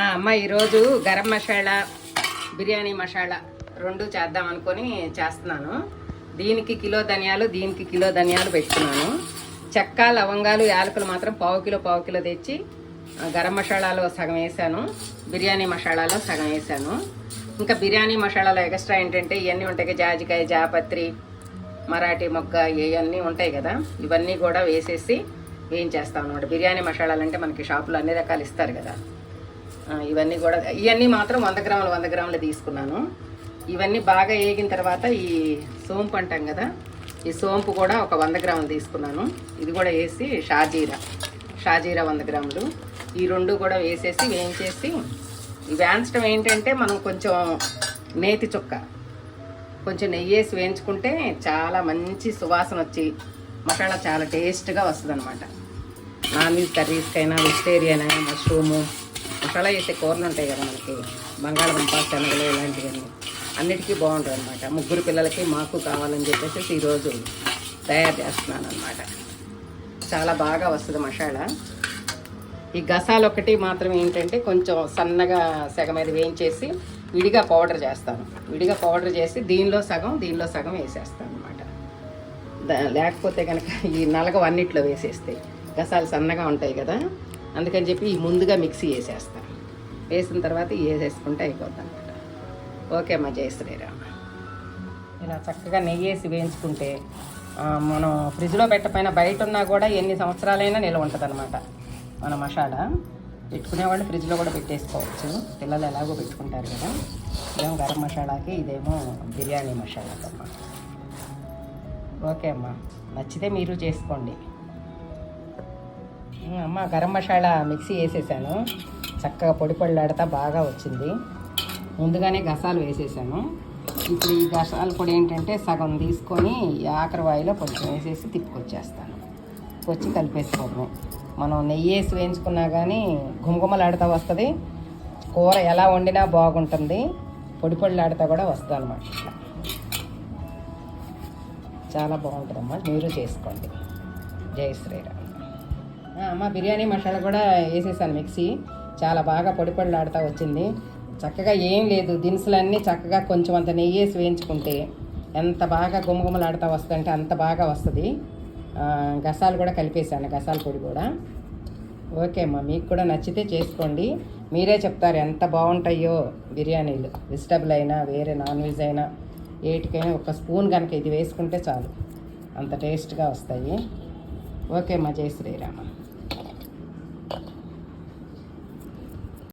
అమ్మ ఈరోజు గరం మసాలా బిర్యానీ మసాలా రెండు చేద్దాం అనుకొని చేస్తున్నాను. దీనికి కిలో ధనియాలు దీనికి కిలో ధనియాలు పెట్టుకున్నాను. చెక్క లవంగాలు యాలకులు మాత్రం పావు కిలో పావు కిలో తెచ్చి గరం మసాలాలో సగం వేసాను. బిర్యానీ మసాలాలో సగం వేసాను. ఇంకా బిర్యానీ మసాలాలో ఎక్స్ట్రా ఏంటంటే ఇవన్నీ ఉంటాయి కదా, జాజికాయ జాపత్రి మరాఠీ మొగ్గ ఇవన్నీ ఉంటాయి కదా. ఇవన్నీ కూడా వేసేసి వేయించేస్తాం అనమాట బిర్యానీ మసాలాలు అంటే మనకి షాపులో అన్ని రకాలు ఇస్తారు కదా. ఇవన్నీ కూడా ఇవన్నీ మాత్రం వంద గ్రాములు వంద గ్రాములు తీసుకున్నాను. ఇవన్నీ బాగా వేగిన తర్వాత ఈ సోంపు అంటాం కదా ఈ సోంపు కూడా ఒక వంద గ్రాములు తీసుకున్నాను. ఇది కూడా వేసి షాజీరా షాజీరా వంద గ్రాములు. ఈ రెండు కూడా వేసేసి వేయించేసి ఈ వేయించడం ఏంటంటే మనం కొంచెం నేతి చుక్క కొంచెం నెయ్యి వేసి వేయించుకుంటే చాలా మంచి సువాసన వచ్చి మసాలా చాలా టేస్ట్గా వస్తుంది అనమాట నాన్ వెజ్ కర్రీస్కైనా వెజిటేరియన్ అయినా మష్రూము మసాలా వేసే కూరలు ఉంటాయి కదా మనకి. బంగాళదుంప శనగలు ఇలాంటివన్నీ. అన్నిటికీ బాగుంటుంది అనమాట ముగ్గురు పిల్లలకి మాకు కావాలని చెప్పేసి ఈరోజు తయారు చేస్తున్నాను అనమాట చాలా బాగా వస్తుంది మసాలా. ఈ గసాలు ఒకటి మాత్రం ఏంటంటే కొంచెం సన్నగా సెగ మీద వేయించేసి విడిగా పౌడర్ చేస్తాను. విడిగా పౌడర్ చేసి దీనిలో సగం దీనిలో సగం వేసేస్తాను అనమాట లేకపోతే కనుక ఈ నలగ అన్నిట్లో వేసేస్తాయి గసాలు సన్నగా ఉంటాయి కదా. అందుకని చెప్పి ముందుగా మిక్సీ వేసేస్తాను వేసిన తర్వాత వేసేసుకుంటే అయిపోద్ది అనమాట ఓకే అమ్మా జయ శ్రీరామ్. ఇలా చక్కగా నెయ్యి వేసి వేయించుకుంటే మనం ఫ్రిడ్జ్లో పెట్టపోయినా బయట ఉన్నా కూడా ఎన్ని సంవత్సరాలైనా నిల్వ ఉంటుంది అనమాట మన మసాలా పెట్టుకునే వాళ్ళు ఫ్రిడ్జ్లో కూడా పెట్టేసుకోవచ్చు. పిల్లలు ఎలాగో పెట్టుకుంటారు కదా. ఇదేమో గరం మసాలాకి ఇదేమో బిర్యానీ మసాలాకి ఓకే అమ్మా నచ్చితే మీరు చేసుకోండి. అమ్మ గరం మసాలా మిక్సీ వేసేసాను. చక్కగా పొడి పొడిలాడతా బాగా వచ్చింది. ముందుగానే గసాలు వేసేసాను. ఇప్పుడు ఈ గసాలు పొడి ఏంటంటే సగం తీసుకొని ఆఖరి వాయిలో కొంచెం వేసేసి తిప్పుకొచ్చేస్తాను. వచ్చి కలిపేసుకోవడమే. మనం నెయ్యి వేసి వేయించుకున్నా కానీ గుమగుమలాడుతూ వస్తుంది. కూర ఎలా వండినా బాగుంటుంది. పొడి పొడిలాడుతూ కూడా వస్తుంది అనమాట ఇట్లా చాలా బాగుంటుందమ్మా. మీరు చేసుకోండి. జై శ్రీరామ్. ఆ, అమ్మ బిర్యానీ మసాలా కూడా వేసేసాను మిక్సీ. చాలా బాగా పొడి పొడిలాడుతూ వచ్చింది. చక్కగా ఏం లేదు దినుసులన్నీ చక్కగా కొంచెం అంత నెయ్యి వేసి వేయించుకుంటే ఎంత బాగా గుమగుమలాడుతూ వస్తుందంటే అంత బాగా వస్తుంది. గసాలు కూడా కలిపేసాను గసాల పొడి కూడా. ఓకే అమ్మా మీకు కూడా నచ్చితే చేసుకోండి. మీరే చెప్తారు ఎంత బాగుంటాయో బిర్యానీలు. వెజిటబుల్ అయినా వేరే నాన్ వెజ్ అయినా ఏటికైనా ఒక స్పూన్ కనుక ఇది వేసుకుంటే చాలు. అంత టేస్ట్గా వస్తాయి. ఓకే అమ్మా జై శ్రీరామ.